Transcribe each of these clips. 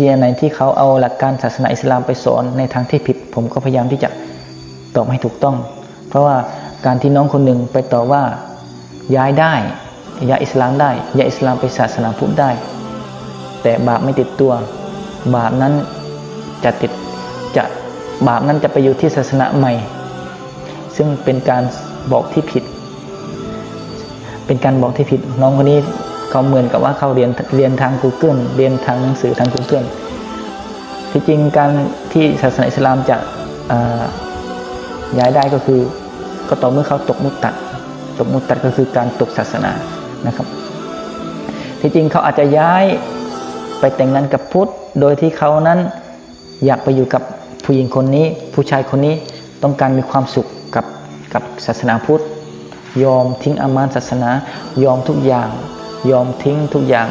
ที่ไหนที่เขาเอาหลักการศาสนาอิสลามไปสอนในทางที่ผิด ผมก็พยายามที่จะตอบให้ถูกต้อง เพราะว่าการที่น้องคนหนึ่งไปต่อว่าย้ายได้ย้ายอิสลามได้ย้ายอิสลามไปศาสนาพุทธได้ แต่บาปไม่ติดตัว บาปนั้นจะติดจะบาปนั้นจะไปอยู่ที่ศาสนาใหม่ ซึ่งเป็นการบอกที่ผิด เป็นการบอกที่ผิดน้องคนนี้ เขาเหมือนกับว่าเขาเรียนเรียนทาง Google เรียนทางหนังสือทาง Google ที่จริงการที่ศาสนาอิสลามจะย้ายได้ก็คือก็ต่อเมื่อเขาตกมุตตัด ตกมุตตัดก็คือการตกศาสนานะครับ ที่จริงเขาอาจจะย้ายไปแต่งงานกับพุทธ โดยที่เขานั้นอยากไปอยู่กับผู้หญิงคนนี้ ผู้ชายคนนี้ต้องการมีความสุขกับกับศาสนาพุทธ ยอมทิ้งอามานศาสนา ยอมทุกอย่าง ยอมทิ้งทุกอย่าง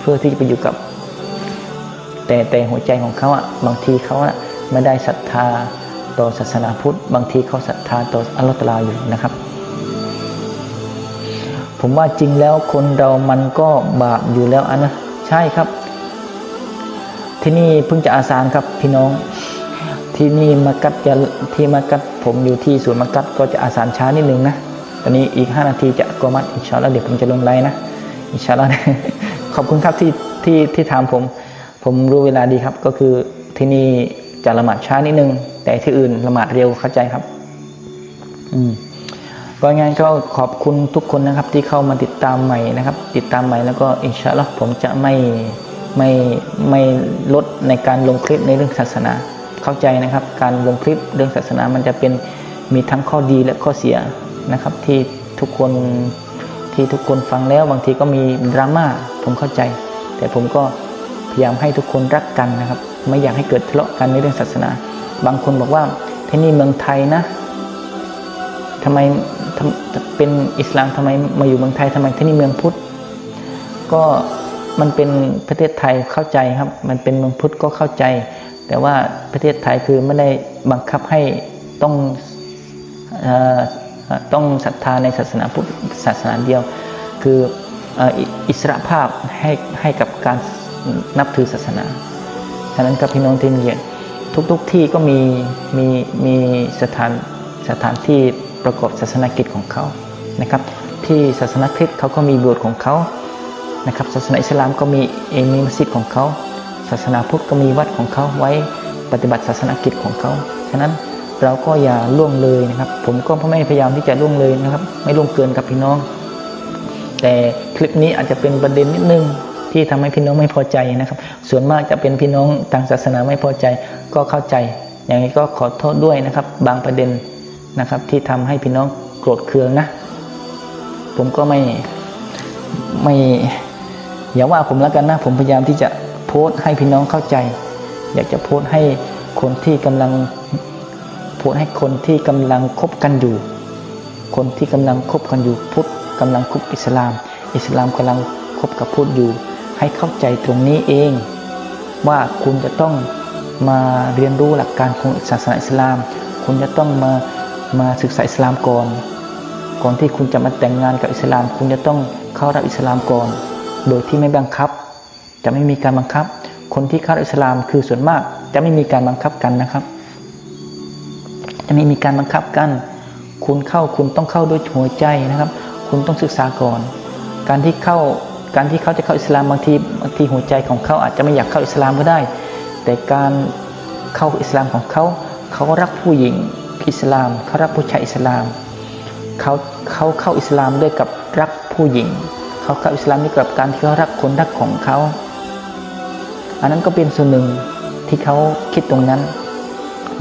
เพื่อที่จะไปอยู่กับ แต่แต่หัวใจของเขาอะบางทีเขาอะไม่ได้ศรัทธาต่อศาสนาพุทธ บางทีเขาศรัทธาต่ออัลลอฮฺตะอาลาอยู่นะครับ ผมว่าจริงแล้วคนเรามันก็บาปอยู่แล้วอันนะใช่ครับ ที่นี่เพิ่งจะอาสานครับพี่น้องที่นี่มากัดจะที่มากัดผมอยู่ที่สวนมากัดก็จะอาสานช้านิดนึงนะ ตอนนี้อีก 5 นาทีจะกอมัดอินชาอัลลอฮ์เดี๋ยวผมจะลงไลน์นะอินชาอัลลอฮ์ขอบคุณครับที่ที่ที่ถามผม ผมรู้เวลาดีครับ ก็คือที่นี่จะละหมาดช้านิดนึง แต่ที่อื่นละหมาดเร็วเข้าใจครับ อืมก็งั้นก็ขอบคุณทุกคนนะครับ ที่เข้ามาติดตามใหม่นะครับ ติดตามใหม่แล้วก็อินชาอัลลอฮ์ผมจะไม่ไม่ไม่ลดในการลงคลิปในเรื่องศาสนา เข้าใจนะครับ การลงคลิปเรื่องศาสนามันจะเป็นมีทั้งข้อดีและข้อเสีย นะครับที่ทุกคนที่ทุกคนฟังแล้วบางทีก็มีดราม่าผมเข้าใจ แต่ผมก็พยายามให้ทุกคนรักกันนะครับ ไม่อยากให้เกิดทะเลาะกันในเรื่องศาสนา บางคนบอกว่าที่นี่เมืองไทยนะทำไมทำเป็นอิสลามทำไมมาอยู่เมืองไทยทำไมที่นี่เมืองพุทธก็มันเป็นประเทศไทยเข้าใจครับ มันเป็นเมืองพุทธก็เข้าใจ แต่ว่าประเทศไทยคือไม่ได้บังคับให้ต้องออ ต้องศรัทธาในศาสนาพุทธศาสนาเดียว คืออิสระภาพให้ให้กับการนับถือศาสนา ฉะนั้นกับพี่น้องที่มีทุกๆทที่ก็มีมีมีสถานสถานที่ประกอบศาสนกิจของเขานะครับ ที่ศาสนาคริสต์เขาก็มีโบสถ์ของเขานะครับ ศาสนาอิสลามก็มีเองมีมัสยิดของเขา ศาสนาพุทธก็มีวัดของเขาไว้ปฏิบัติศาสนกิจของเขา ฉะนั้น เราก็อย่าล่วงเลยนะครับ ผมก็ไม่พยายามที่จะล่วงเลยนะครับ ไม่ล่วงเกินกับพี่น้อง แต่คลิปนี้อาจจะเป็นประเด็นนิดนึงที่ทำให้พี่น้องไม่พอใจนะครับ ส่วนมากจะเป็นพี่น้องทางศาสนาไม่พอใจก็เข้าใจ อย่างนี้ก็ขอโทษด้วยนะครับ บางประเด็นนะครับที่ทำให้พี่น้องโกรธเคืองนะ ผมก็ไม่ไม่อย่าว่าผมแล้วกันนะ ผมพยายามที่จะโพสต์ให้พี่น้องเข้าใจ อยากจะโพสต์ให้คนที่กำลัง พสต์ให้คนที่กำลังคบกันอยู่ คนที่กำลังคบกันอยู่พุทธกำลังคบอิสลาม อิสลามกำลังคบกับพุทธอยู่ ให้เข้าใจตรงนี้เอง ว่าคุณจะต้องมาเรียนรู้หลักการของศาสนาอิสลาม คุณจะต้องมามาศึกษาอิสลามก่อน ก่อนที่คุณจะมาแต่งงานกับอิสลาม คุณจะต้องเข้ารับอิสลามก่อน โดยที่ไม่บังคับ จะไม่มีการบังคับ คนที่เข้าอิสลามคือส่วนมากจะไม่มีการบังคับกันนะครับ จะไม่มีการบังคับกัน คุณเข้าคุณต้องเข้าด้วยหัวใจนะครับ คุณต้องศึกษาก่อน การที่เข้าการที่เขาจะเข้าอิสลามบางทีบางทีหัวใจของเขาอาจจะไม่อยากเข้าอิสลามก็ได้ แต่การเข้าอิสลามของเขา เขารักผู้หญิงอิสลาม เขารักผู้ชายอิสลามเขาเขาเข้าอิสลามด้วยกับรักผู้หญิง เขาเข้าอิสลามด้วยกับการที่เขารักคนรักของเขา อันนั้นก็เป็นส่วนหนึ่งที่เขาคิดตรงนั้น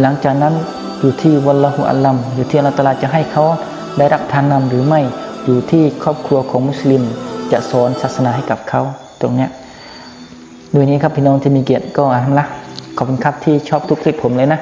หลังจากนั้น อยู่ที่วัลลอฮุอัลลัมอยู่ที่อัลลอฮฺตลาจะให้เขาได้รับทานนำหรือไม่อยู่ที่ครอบครัวของมุสลิม จะสอนศาสนาให้กับเขาตรงเนี้ด้วยนี้ครับพี่น้องที่มีเกียรติก็อ่านละขอบคุณครับที่ชอบทุกคลิปผมเลยนะ